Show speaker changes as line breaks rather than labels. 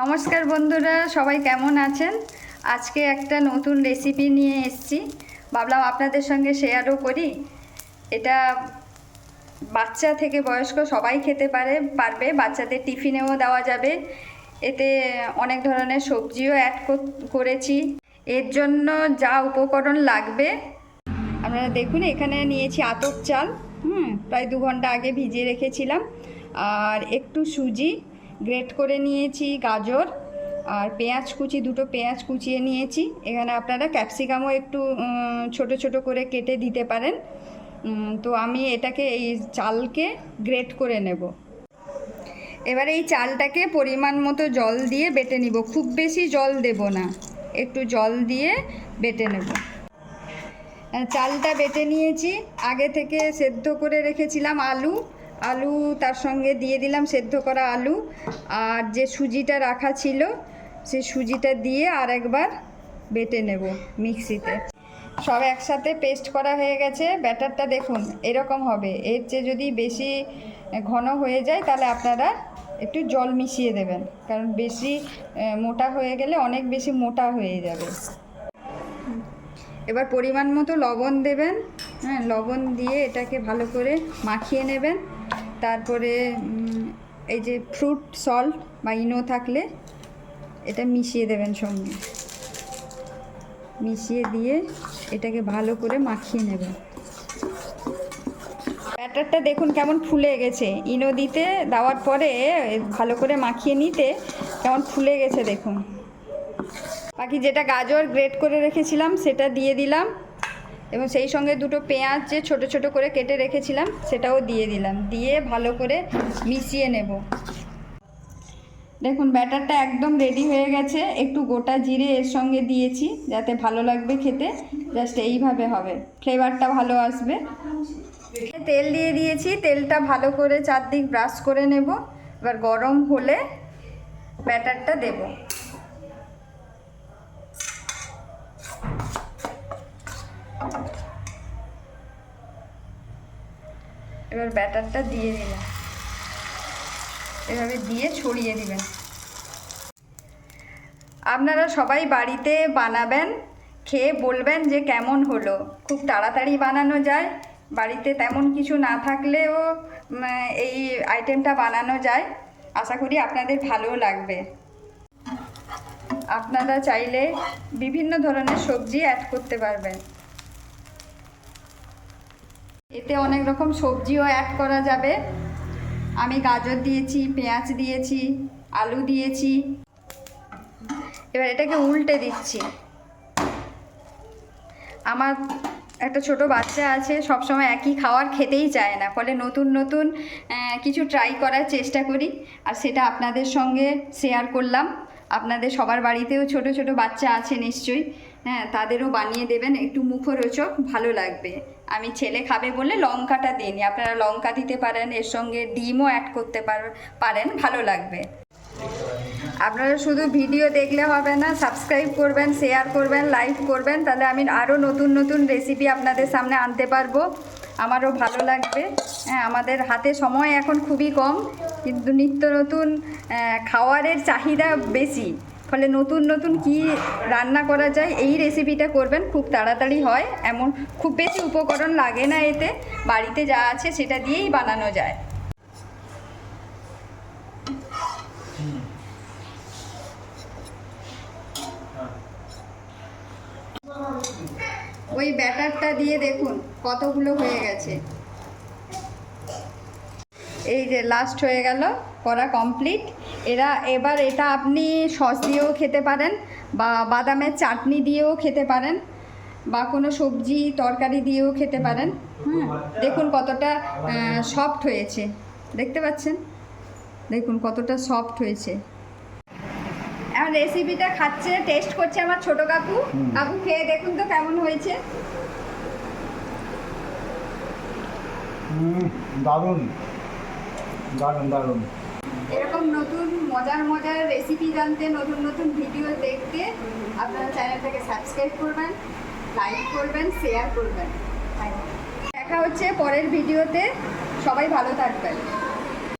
নমস্কার বন্ধুরা, সবাই কেমন আছেন? আজকে একটা নতুন রেসিপি নিয়ে এসেছি। ভাবলাম আপনাদের সঙ্গে শেয়ারও করি। এটা বাচ্চা থেকে বয়স্ক সবাই খেতে পারে, পারবে। বাচ্চাদের টিফিনেও দেওয়া যাবে। এতে অনেক ধরনের সবজিও অ্যাড করেছি। এর জন্য যা উপকরণ লাগবে, আপনারা দেখুন, এখানে নিয়েছি আতপ চাল। হুম, প্রায় দু ঘণ্টা আগে ভিজিয়ে রেখেছিলাম। আর একটু সুজি গ্রেট করে নিয়েছি গাজর আর পেঁয়াজ কুচি, দুটো পেঁয়াজ কুচিয়ে নিয়েছি। এখানে আপনারা ক্যাপসিকামও একটু ছোট ছোট করে কেটে দিতে পারেন। তো আমি এটাকে এই চালকে গ্রেট করে নেব। এবারে এই চালটাকে পরিমাণ মতো জল দিয়ে বেটে নিব। খুব বেশি জল দেব না। একটু জল দিয়ে বেটে নেব। চালটা বেটে নিয়েছি। আগে থেকে সেদ্ধ করে রেখেছিলাম আলু। আলু তার সঙ্গে দিয়ে দিলাম, সেদ্ধ করা আলু। আর যে সুজিটা রাখা ছিল, সেই সুজিটা দিয়ে আর একবার বেটে নেব মিক্সিতে। সব একসাথে পেস্ট করা হয়ে গেছে। ব্যাটারটা দেখুন, এরকম হবে। এর চেয়ে যদি বেশি ঘন হয়ে যায়, তাহলে আপনারা একটু জল মিশিয়ে দেবেন। কারণ বেশি মোটা হয়ে গেলে অনেক বেশি মোটা হয়ে যাবে। এবার পরিমাণ মতো লবণ দেবেন। হ্যাঁ লবণ দিয়ে এটাকে ভালো করে মাখিয়ে নেবেন। তারপরে এই যে ফ্রুট সল্ট বা ইনো থাকলে এটা মিশিয়ে দেবেন সঙ্গে। মিশিয়ে দিয়ে এটাকে ভালো করে মাখিয়ে নেবেন। ব্যাটারটা দেখুন কেমন ফুলে গেছে। ইনো দিতে, দেওয়ার পরে ভালো করে মাখিয়ে নিতে কেমন ফুলে গেছে দেখুন। বাকি যেটা গাজর গ্রেট করে রেখেছিলাম, সেটা দিয়ে দিলাম। এবং সেই সঙ্গে দুটো পেঁয়াজ যে ছোটো ছোটো করে কেটে রেখেছিলাম, সেটাও দিয়ে দিলাম। দিয়ে ভালো করে মিশিয়ে নেব। দেখুন, ব্যাটারটা একদম রেডি হয়ে গেছে। একটু গোটা জিরে এর সঙ্গে দিয়েছি, যাতে ভালো লাগবে খেতে। জাস্ট এইভাবে হবে। ফ্লেভারটা ভালো আসবে। তেল দিয়ে দিয়েছি। তেলটা ভালো করে চারদিক ব্রাশ করে নেব। এবার গরম হলে ব্যাটারটা দেবো। এবার ব্যাটারটা দিয়ে দিলাম এভাবে দিয়ে ছড়িয়ে দিবেন। আপনারা সবাই বাড়িতে বানাবেন, খেয়ে বলবেন যে কেমন হলো। খুব তাড়াতাড়ি বানানো যায়। বাড়িতে তেমন কিছু না থাকলেও এই আইটেমটা বানানো যায়। আশা করি আপনাদের ভালোও লাগবে। আপনারা চাইলে বিভিন্ন ধরনের সবজি অ্যাড করতে পারবেন। এতে অনেক রকম সবজিও অ্যাড করা যাবে। আমি গাজর দিয়েছি, পেঁয়াজ দিয়েছি, আলু দিয়েছি। এবার এটাকে উল্টে দিচ্ছি। আমার একটা ছোট বাচ্চা আছে সব সময় একই খাবার খেতেই চায় না। ফলে নতুন নতুন কিছু ট্রাই করার চেষ্টা করি। আর সেটা আপনাদের সঙ্গে শেয়ার করলাম। আপনাদের সবার বাড়িতেও ছোট ছোট বাচ্চা আছে নিশ্চয়ই। হ্যাঁ তাদেরও বানিয়ে দেবেন। একটু মুখরোচক, ভালো লাগবে। আমি ছেলে খাবে বলে লঙ্কাটা দিইনি। আপনারা লঙ্কা দিতে পারেন, এর সঙ্গে ডিমও অ্যাড করতে পার- পারেন, ভালো লাগবে। আপনারা শুধু ভিডিও দেখলে হবে না সাবস্ক্রাইব করবেন শেয়ার করবেন লাইক করবেন, তাহলে আমি আরও নতুন নতুন রেসিপি আপনাদের সামনে আনতে পারব। আমারও ভালো লাগবে। হ্যাঁ আমাদের হাতে সময় এখন খুবই কম, কিন্তু নিত্য নতুন খাওয়ারের চাহিদা বেশি। ফলে নতুন নতুন কি রান্না করা যায়, এই রেসিপিটা করবেন, খুব তাড়াতাড়ি হয়। এমন খুব বেশি উপকরণ লাগে না এতে। বাড়িতে যা আছে সেটা দিয়েই বানানো যায়। ওই ব্যাটারটা দিয়ে দেখুন, কতগুলো হয়ে গেছে। এই যে লাস্ট হয়ে গেল, করা কমপ্লিট এরা এবার এটা আপনি সস দিয়েও খেতে পারেন বা বাদামের চাটনি দিয়েও খেতে পারেন বা কোনো সবজি তরকারি দিয়েও খেতে পারেন। হুম দেখুন কতটা সফট হয়েছে। দেখতে পাচ্ছেন? দেখুন কতটা সফট হয়েছে। এখন রেসিপিটা খাচ্ছে টেস্ট করছে আমার ছোট কাকু। কাকু খেয়ে দেখুন তো কেমন হয়েছে।
দারুণ। দারুণ দারুণ।
এরকম নতুন, মজার মজার রেসিপি জানতে, নতুন নতুন ভিডিও দেখতে আপনারা চ্যানেলটাকে সাবস্ক্রাইব করবেন লাইক করবেন শেয়ার করবেন। দেখা হচ্ছে পরের ভিডিওতে সবাই ভালো থাকবেন।